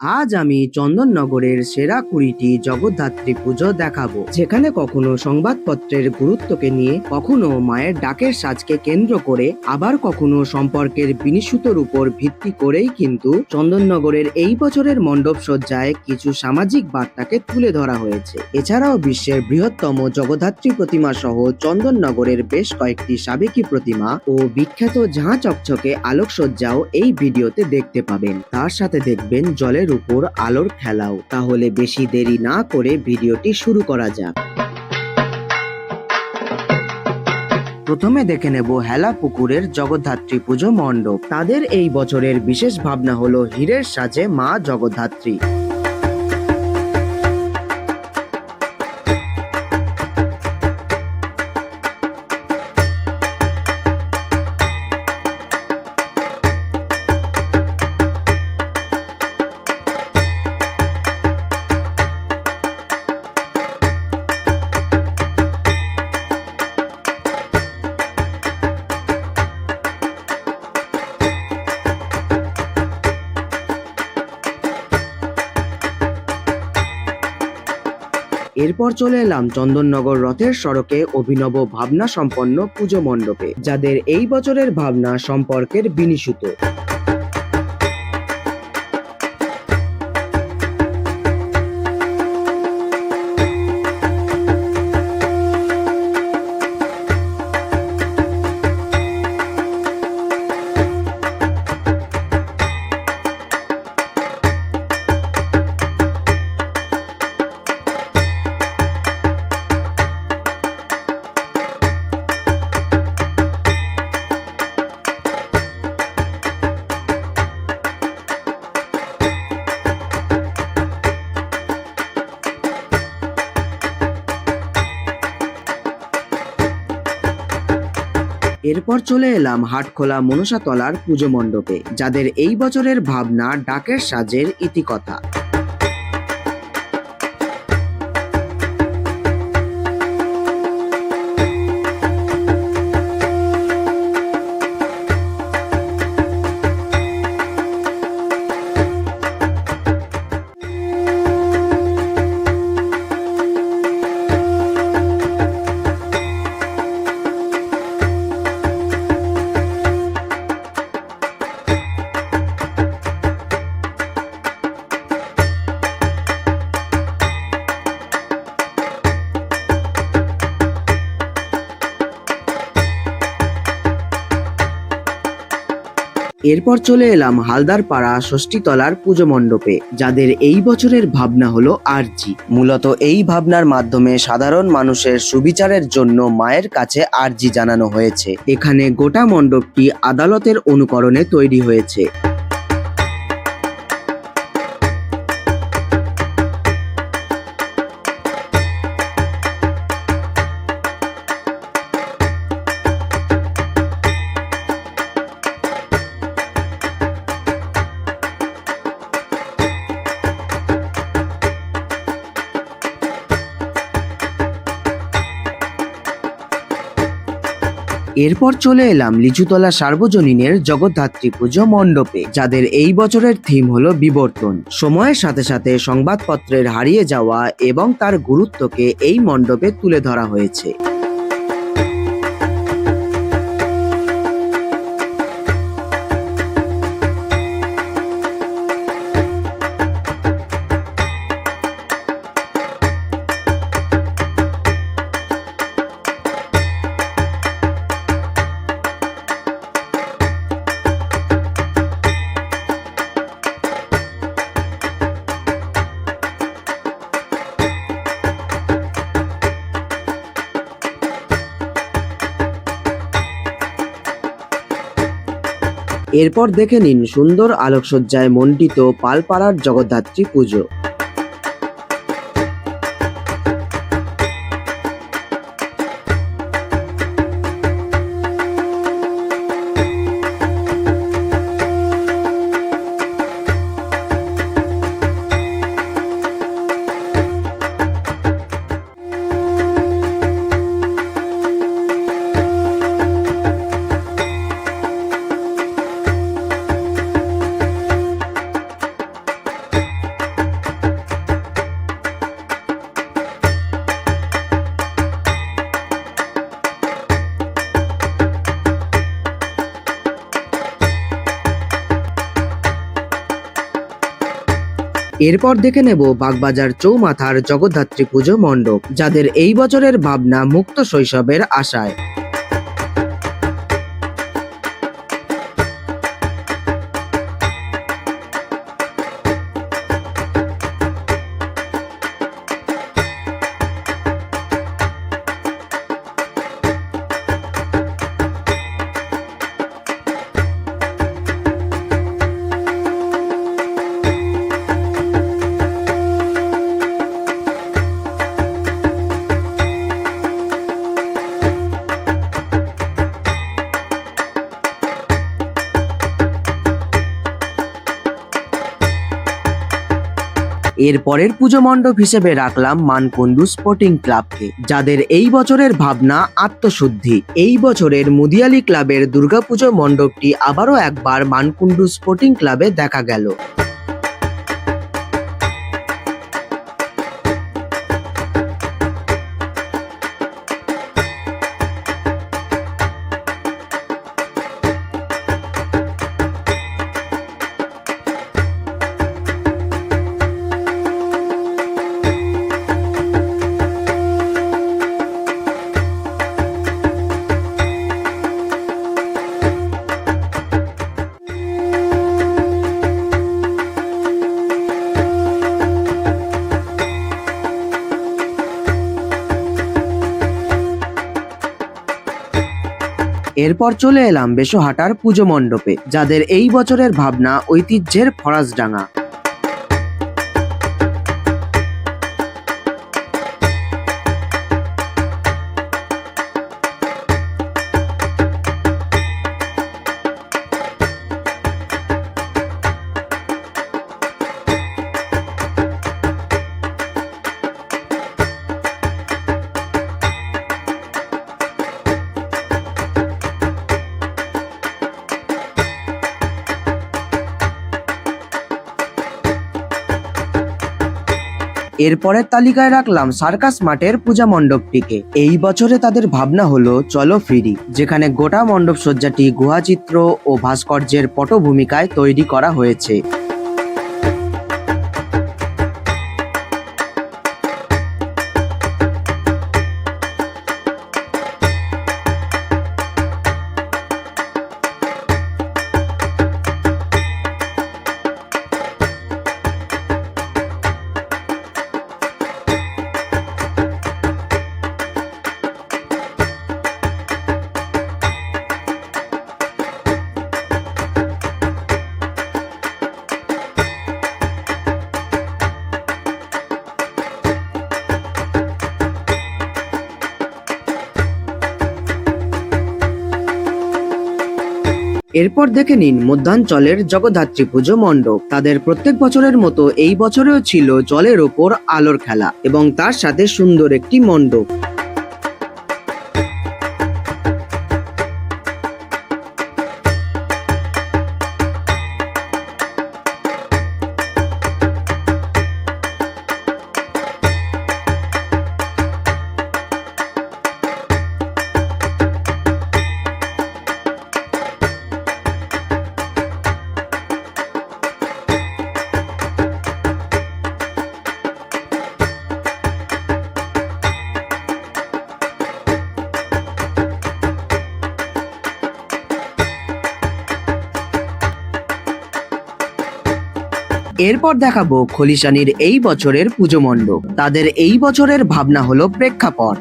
আজ আমি চন্দননগরের সেরা কুড়িটি জগদ্ধাত্রী পুজো দেখাবো, যেখানে কখনো সংবাদপত্রের গুরুত্বকে নিয়ে, কখনো মায়ের ডাকের সাজকে কেন্দ্র করে, আবার কখনো সম্পর্কের বিনিশুতর উপর ভিত্তি করেই কিন্তু চন্দননগরের এই বছরের মণ্ডপ সজ্জায় কিছু সামাজিক বার্তাকে তুলে ধরা হয়েছে। এছাড়াও বিশ্বের বৃহত্তম জগদ্ধাত্রী প্রতিমা সহ চন্দননগরের বেশ কয়েকটি সাবেকি প্রতিমা ও বিখ্যাত ঝাঁ চকচকে আলোকসজ্জাও এই ভিডিওতে দেখতে পাবেন। তার সাথে দেখবেন জলের উপর আলোর খেলাও। তাহলে বেশি দেরি না করে ভিডিওটি শুরু করা যাক। প্রথমে দেখে নেব হেলা পুকুরের জগদ্ধাত্রী পুজো মণ্ডপ। তাদের এই বছরের বিশেষ ভাবনা হলো হীরের সাজে মা জগদ্ধাত্রী। এরপর চলে এলাম চন্দননগর রথের সড়কে অভিনব ভাবনা সম্পন্ন পুজো মণ্ডপে, যাদের এই বছরের ভাবনা সম্পর্কের বিনিশুত এরপর চলে এলাম হাটখোলা মনসাতলার পুজো মণ্ডপে যাদের এই বছরের ভাবনা ডাকের সাজের ইতিকথা। এরপর চলে এলাম হালদার পাড়া ষষ্ঠীতলার পুজো মণ্ডপে, যাদের এই বছরের ভাবনা হলো আরজি। মূলত এই ভাবনার মাধ্যমে সাধারণ মানুষের সুবিচারের জন্য মায়ের কাছে আরজি জানানো হয়েছে। এখানে গোটা মণ্ডপটি আদালতের অনুকরণে তৈরি হয়েছে। এরপর চলে এলাম লিচুতলা সার্বজনীনের জগদ্ধাত্রী পুজো মণ্ডপে, যাদের এই বছরের থিম হল বিবর্তন। সময়ের সাথে সাথে সংবাদপত্রের হারিয়ে যাওয়া এবং তার গুরুত্বকে এই মণ্ডপে তুলে ধরা হয়েছে। এরপর দেখে নিন সুন্দর আলোকসজ্জায় মণ্ডিত পালপাড়ার জগদ্ধাত্রী পুজো। এরপর দেখে নেব বাগবাজার চৌমাথার জগদ্ধাত্রী পুজো মণ্ডপ, যাদের এই বছরের ভাবনা মুক্ত শৈশবের আশায়। এর পরের পুজো মণ্ডপ হিসেবে রাখলাম মানকুন্ডু স্পোর্টিং ক্লাবকে যাদের এই বছরের ভাবনা আত্মশুদ্ধি। এই বছরের মুদিয়ালি ক্লাবের দুর্গাপুজো মণ্ডপটি আবারও একবার মানকুন্ডু স্পোর্টিং ক্লাবে দেখা গেল। এরপর চলে এলাম বেশহাটার পুজো মণ্ডপে যাদের এই বছরের ভাবনা ঐতিহ্যের ফরাসডাঙ্গা। এরপরের তালিকায় রাখলাম সার্কাস মাঠের পূজা মণ্ডপটিকে। এই বছরে তাদের ভাবনা হলো, চলো ফিরি। যেখানে গোটা মণ্ডপ সজ্জাটি গুহাচিত্র ও ভাস্কর্যের পটভূমিকায় তৈরি করা হয়েছে। এরপর দেখে নিন মধ্যাঞ্চলের জগদ্ধাত্রী পুজো মণ্ডপ। তাদের প্রত্যেক বছরের মতো এই বছরেও ছিল জলের ওপর আলোর খেলা এবং তার সাথে সুন্দর একটি মণ্ডপ। এরপর দেখাবো খলিশানির এই বছরের পুজো মণ্ডপ। তাদের এই বছরের ভাবনা হলো প্রেক্ষাপট।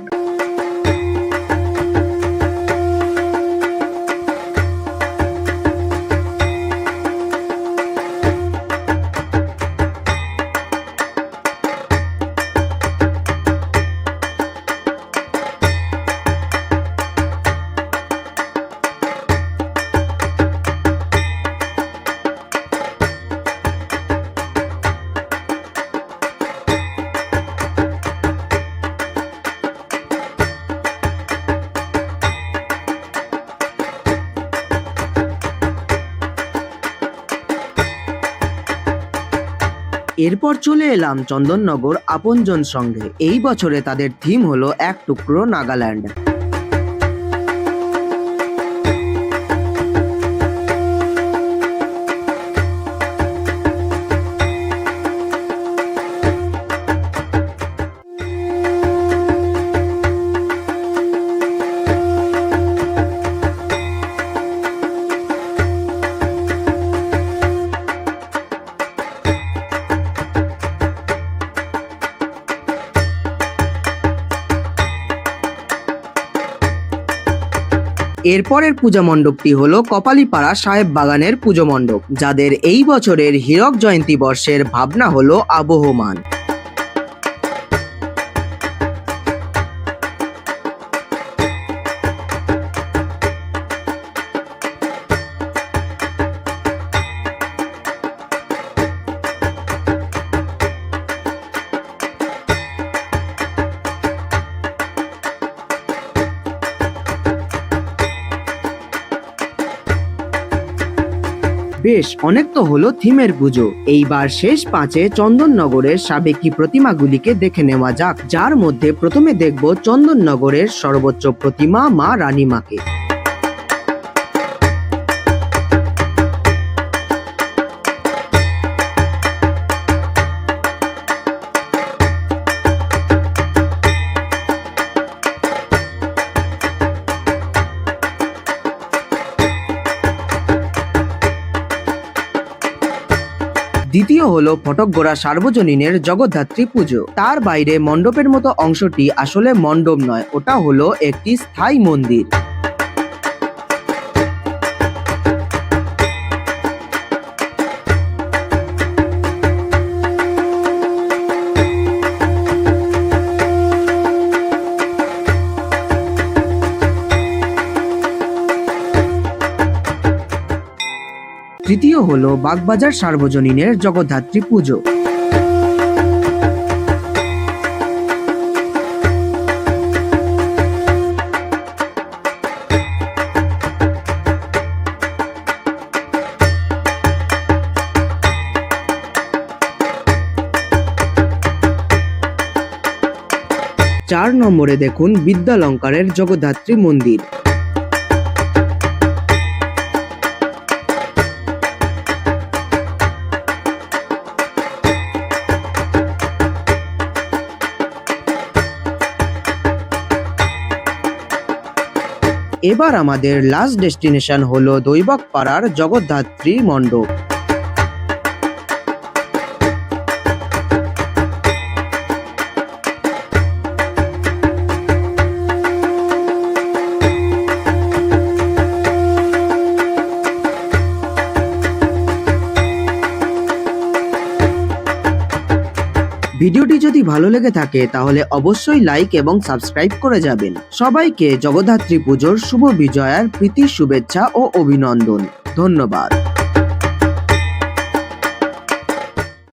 এরপর চলে এলাম চন্দননগর আপনজন সঙ্গে। এই বছরে তাদের থিম হলো এক টুকরো নাগাল্যান্ড। এরপরের পূজা মণ্ডপটি হল কপালীপাড়া সাহেব বাগানের পুজো মণ্ডপ, যাদের এই বছরের হীরক জয়ন্তী বর্ষের ভাবনা হল আবহমান। বেশ অনেক তো হলো থিমের পুজো। এইবার শেষ পাঁচে চন্দন চন্দননগরের সাবেকি প্রতিমাগুলিকে দেখে নেওয়া যাক, যার মধ্যে প্রথমে দেখব চন্দননগরের সর্বোচ্চ প্রতিমা মা রানীমাকে। হলো ফটকগোড়া সার্বজনীনের জগদ্ধাত্রী পুজো। তার বাইরে মণ্ডপের মতো অংশটি আসলে মণ্ডপ নয়, ওটা হলো একটি স্থায়ী মন্দির। তৃতীয় হলো বাগবাজার সার্বজনীনের জগদ্ধাত্রী পুজো। চার নম্বরে দেখুন বিদ্যালঙ্কারের জগদ্ধাত্রী মন্দির। এবার আমাদের লাস্ট ডেস্টিনেশন হলো দৈবক পাড়ার জগদ্ধাত্রী মণ্ডপ। ভিডিওটি যদি ভালো লেগে থাকে, তাহলে অবশ্যই লাইক এবং সাবস্ক্রাইব করে যাবেন। সবাইকে জগদ্ধাত্রী পুজোর শুভ বিজয়ার প্রীতি শুভেচ্ছা ও অভিনন্দন। ধন্যবাদ।